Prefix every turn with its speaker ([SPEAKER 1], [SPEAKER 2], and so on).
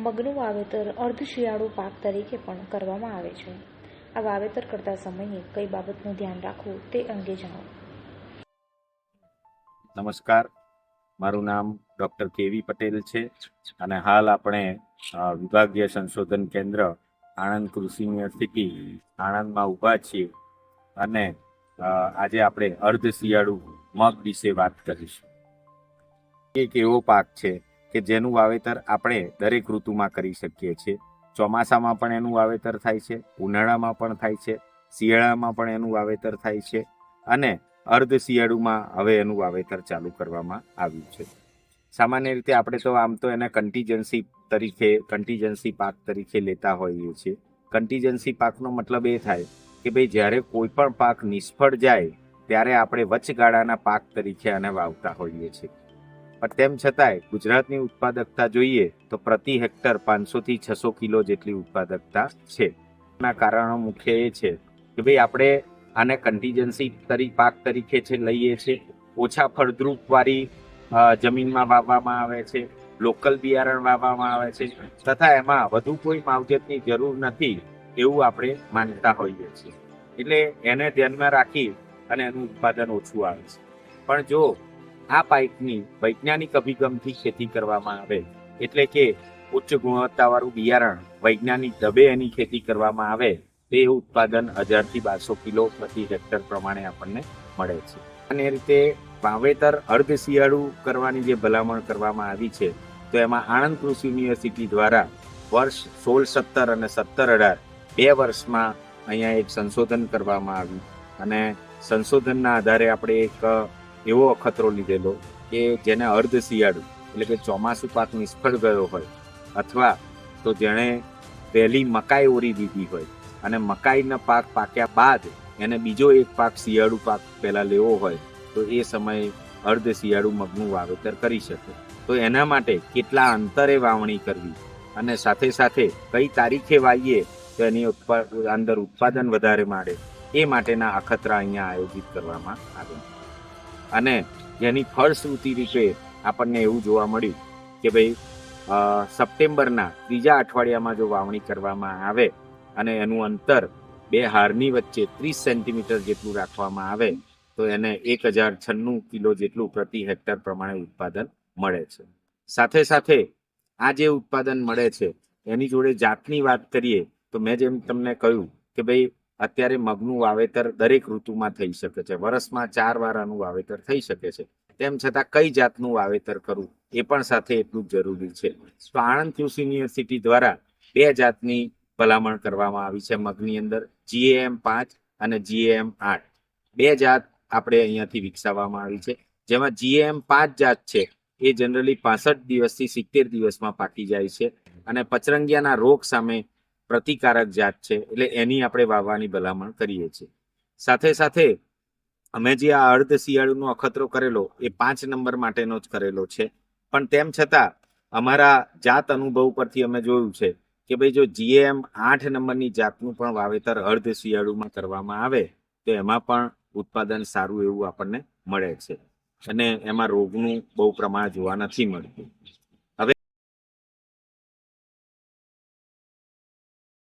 [SPEAKER 1] મગનું વાવેતર અર્ધ શિયાળુ પાક તરીકે પણ કરવામાં આવે છે. આ વાવેતર કરતા સમયે કઈ બાબતનું ધ્યાન રાખવું તે અંગે જણાવો.
[SPEAKER 2] નમસ્કાર. મારું નામ ડૉક્ટર કેવી પટેલ છે અને હાલ આપણે વિભાગીય સંશોધન કેન્દ્ર આણંદ કૃષિ યુનિવર્સિટી આણંદમાં ઊભા છીએ અને આજે આપણે અર્ધ શિયાળુ મગ વિશે વાત કરીશું. એક એવો પાક છે કે જેનું વાવેતર આપણે દરેક ઋતુમાં કરી શકીએ છીએ. ચોમાસામાં પણ એનું વાવેતર થાય છે, ઉનાળામાં પણ થાય છે, શિયાળામાં પણ એનું વાવેતર થાય છે અને અર્ધ શિયાળુમાં હવે એનું વાવેતર ચાલુ કરવામાં આવ્યું છે. સામાન્ય રીતે આપણે તો આમ તો એને કન્ટીજન્સી તરીકે કન્ટીજન્સી પાક તરીકે લેતા હોઈએ છીએ. કન્ટીજન્સી પાકનો મતલબ એ થાય કે ભાઈ જ્યારે કોઈ પણ પાક નિષ્ફળ જાય, ત્યારે આપણે વચગાળાના પાક તરીકે આને વાવતા હોઈએ છીએ. પણ તેમ છતાંય ગુજરાતની ઉત્પાદકતા જોઈએ તો પ્રતિ હેક્ટર પાંચસોથી છસો કિલો જેટલી ઉત્પાદકતા છે. એના કારણો મુખ્ય એ છે કે ભાઈ આપણે આને કન્ટીજન્સી તરી, પાક તરીકે છે લઈએ છીએ ઓછા ફળદ્રુપ વાળી જમીનમાં વાવવામાં આવે છે, લોકલ બિયારણ વાવવામાં આવે છે, તથા એમાં વધુ કોઈ માવજતની જરૂર નથી એવું આપણે માનતા હોઈએ છીએ. એટલે એને ધ્યાનમાં રાખી અને એનું ઉત્પાદન ઓછું આવે છે. પણ જો આ પાઇપની વૈજ્ઞાનિક અભિગમથી ખેતી કરવામાં આવે, એટલે કે ઉચ્ચ ગુણવત્તાવાળું બિયારણ વૈજ્ઞાનિક ઢબે એની ખેતી કરવામાં આવે, તે ઉત્પાદન હજારથી બારસો કિલો પ્રતિ હેક્ટર પ્રમાણે આપણને મળે છે. અને એ રીતે વાવેતર અર્ધ શિયાળુ કરવાની જે ભલામણ કરવામાં આવી છે, તો એમાં આણંદ કૃષિ યુનિવર્સિટી દ્વારા વર્ષ સોળ સત્તર અને સત્તર અઢાર બે વર્ષમાં અહીંયા એક સંશોધન કરવામાં આવ્યું. અને સંશોધનના આધારે આપણે એક એવો અખતરો લીધેલો કે જેને અર્ધ શિયાળુ એટલે કે ચોમાસું પાક નિષ્ફળ ગયો હોય અથવા તો જેણે પહેલી મકાઈ ઓરી દીધી હોય અને મકાઈના પાક પાક્યા બાદ એને બીજો એક પાક શિયાળુ પાક પહેલાં લેવો હોય તો એ સમયે અર્ધ શિયાળુ મગનું વાવેતર કરી શકે. તો એના માટે કેટલા અંતરે વાવણી કરવી અને સાથે સાથે કઈ તારીખે વાવીએ તો એની અંદર ઉત્પાદન વધારે મળે એ માટેના અખતરા અહીંયા આયોજિત કરવામાં આવ્યા. અને જેની ફળશ્રુતિ રૂપે આપણને એવું જોવા મળ્યું કે ભાઈ સપ્ટેમ્બરના ત્રીજા અઠવાડિયામાં જો વાવણી કરવામાં આવે અને એનું અંતર બે હારની વચ્ચે ત્રીસ સેન્ટીમીટર જેટલું રાખવામાં આવે, તો એને એક હજાર છન્નું કિલો જેટલું પ્રતિ હેક્ટર પ્રમાણે ઉત્પાદન મળે છે. સાથે સાથે આ જે ઉત્પાદન મળે છે, એની જોડે જાતની વાત કરીએ, તો મેં જેમ તમને કહ્યું કે ભાઈ અત્યારે મગનું વાવેતર દરેક ઋતુમાં થઈ શકે છે. વર્ષમાં ચાર વાર આનું વાવેતર થઈ શકે છે. તેમ છતાં કઈ જાતનું વાવેતર કરવું એ પણ સાથે એટલું જરૂરી છે. તો આણંદ કૃષિ યુનિવર્સિટી દ્વારા બે જાતની ભલામણ કરવામાં આવી છે મગની અંદર, જીએએમ પાંચ અને જીએએમ આઠ. બે જાત આપણે અહીંયાથી વિકસાવવામાં આવી છે. જેમાં જીએએમ પાંચ જાત છે એ જનરલી પાસઠ દિવસથી સિત્તેર દિવસમાં પાકી જાય છે અને પચરંગિયાના રોગ સામે પ્રતિકારક જાત છે, એટલે એની આપણે વાવવાની ભલામણ કરીએ છીએ. સાથે સાથે અમે જે આ અર્ધ શિયાળુનો અખતરો કરેલો, એ પાંચ નંબર માટેનો જ કરેલો છે. પણ તેમ છતાં, અમારા જાત અનુભવ પરથી અમે જોયું છે કે ભાઈ જો જીએમ આઠ નંબરની જાતનું પણ વાવેતર અર્ધ શિયાળુમાં કરવામાં આવે, તો એમાં પણ ઉત્પાદન સારું એવું આપણને મળે છે. અને એમાં રોગનું બહુ પ્રમાણ જોવા નથી મળતું.